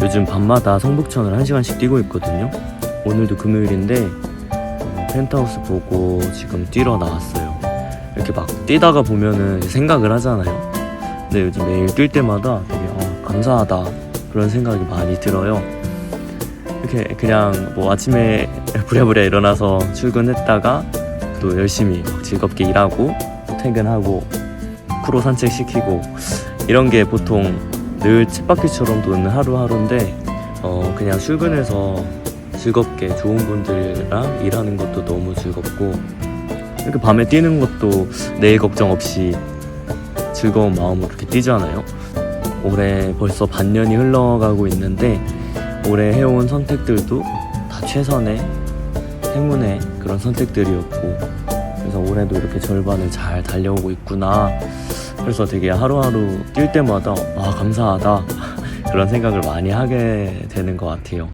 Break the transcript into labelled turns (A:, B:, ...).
A: 요즘 밤마다 성북천을 한시간씩 뛰고 있거든요. 오늘도 금요일인데 어, 펜트하우스 보고 지금 뛰러 나왔어요. 이렇게 막 뛰다가 보면은 생각을 하잖아요. 근데 요즘 매일 뛸 때마다 되게 어, 감사하다 그런 생각이 많이 들어요. 이렇게 그냥 뭐 아침에 부랴부랴 일어나서 출근했다가 또 열심히 막 즐겁게 일하고 또 퇴근하고 쿠로 산책시키고 이런 게 보통 늘 쳇바퀴처럼 도는 하루하루인데 어 그냥 출근해서 즐겁게 좋은 분들이랑 일하는 것도 너무 즐겁고 이렇게 밤에 뛰는 것도 내일 걱정 없이 즐거운 마음으로 이렇게 뛰잖아요. 올해 벌써 반년이 흘러가고 있는데 올해 해온 선택들도 다 최선의 행운의 그런 선택들이었고 그래서 올해도 이렇게 절반을 잘 달려오고 있구나 그래서 되게 하루하루 뛸 때마다 아 감사하다. 그런 생각을 많이 하게 되는 것 같아요